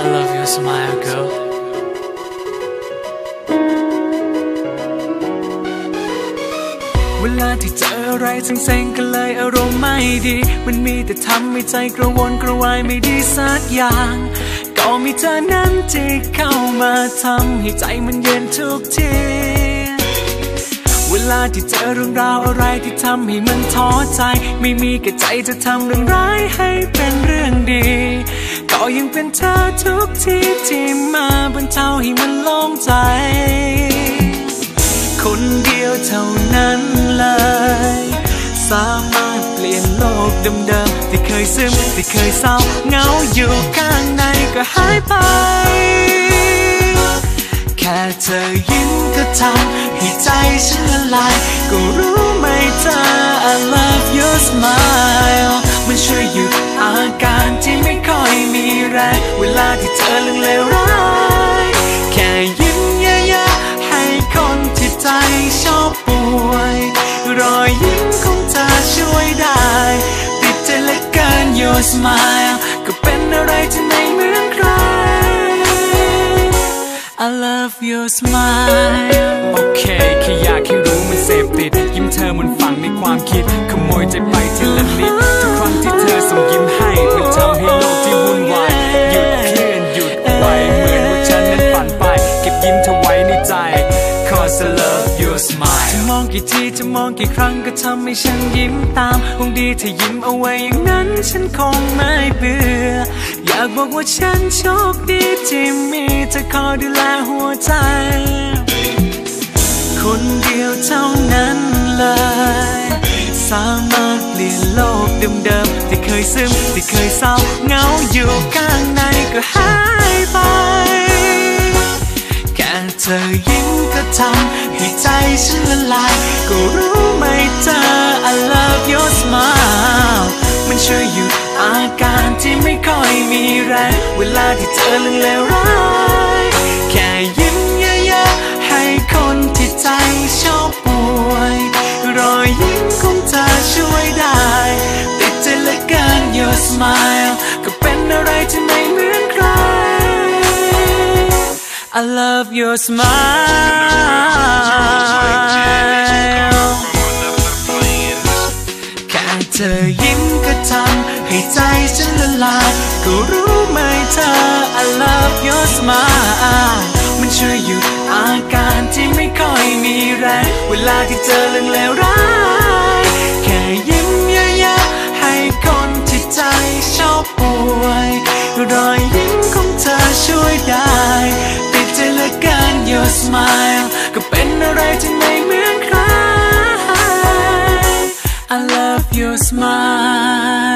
I love your smile, girl. เวลาที่เจออะไรเซ็งๆกันเลยอารมณ์ไม่ดี มันมีแต่ทำให้ใจกระวนกระวายไม่ดีสักอย่าง ก็มีเธอนั้นที่เข้ามาทำให้ใจมันเย็นทุกที ลาที่เจอเรื่องราวอะไรที่ทำให้มันท้อใจ ไม่มีกระใจจะทำเรื่องร้ายให้เป็นเรื่องดี ก็ยังเป็นเธอทุกทีที่มาบรรเทาให้มันโล่งใจ คนเดียวเท่านั้นเลย สามารถเปลี่ยนโลกเดิมๆที่เคยซึมที่เคยเศร้าเหงาอยู่ข้างในก็หายไป ธอยิ้มก็ทำให้ใจฉันละลายก็รู้ไหมเธอ I love your smile มันช่วยหยุดอาการที่ไม่ค่อยมีแรงเวลาที่เธอเรื่องเลวร้ายแค่ยิ้มเยอะๆให้คนที่ใจชอบป่วย รอยยิ้มของเธอช่วยได้ ติดใจเหลือเกิน your smile ก็เป็นอะไรที่ไม่ I love your smile โอเคแค่อยากให้รู้มันเสพติด ยิ้มเธอมันฝังในความคิด ขโมยใจไปทีละนิดทุกครั้งที่เธอส่งยิ้มให้มันทำให้โลกที่วุ่นวายหยุดเคลื่อนหยุดไปเหมือนว่าฉันนั้นฝันไป เก็บยิ้มเธอไว้ในใจ cause I love your smile มองกี่ทีจะมองกี่ครั้งก็ทำให้ฉันยิ้มตามคงดีถ้ายิ้มเอาไว้อย่างนั้นฉันคงไม่เบื่อ อยากบอกว่าฉันโชคดีที่มีเธอคอยดูแลหัวใจ คนเดียวเท่านั้นเลย สามารถเปลี่ยนโลกเดิมๆที่เคยซึมที่เคยเศร้าเหงาอยู่ข้างในก็หายไป อยิ้มก็ทำให้ใจฉันละลาย ก็รู้ไหมเธอ I love your smile มันช่วยหยุดอาการที่ไม่ค่อยมีแรงเวลาที่เธอเรื่องเลวร้ายแค่ยิ้มเยอะๆให้คนที่ใจชอบป่วย รอยยิ้มของเธอช่วยได้ ติดใจเหลือเกิน your smile I love your smile แค่เธอยิ้มก็ทำให้ใจฉันละลายก็รู้ไหมเธอ I love your smile มันช่วยหยุดอาการที่ไม่ค่อยมีแรง เวลาที่เจอเรื่องเลวร้าย I love your smile.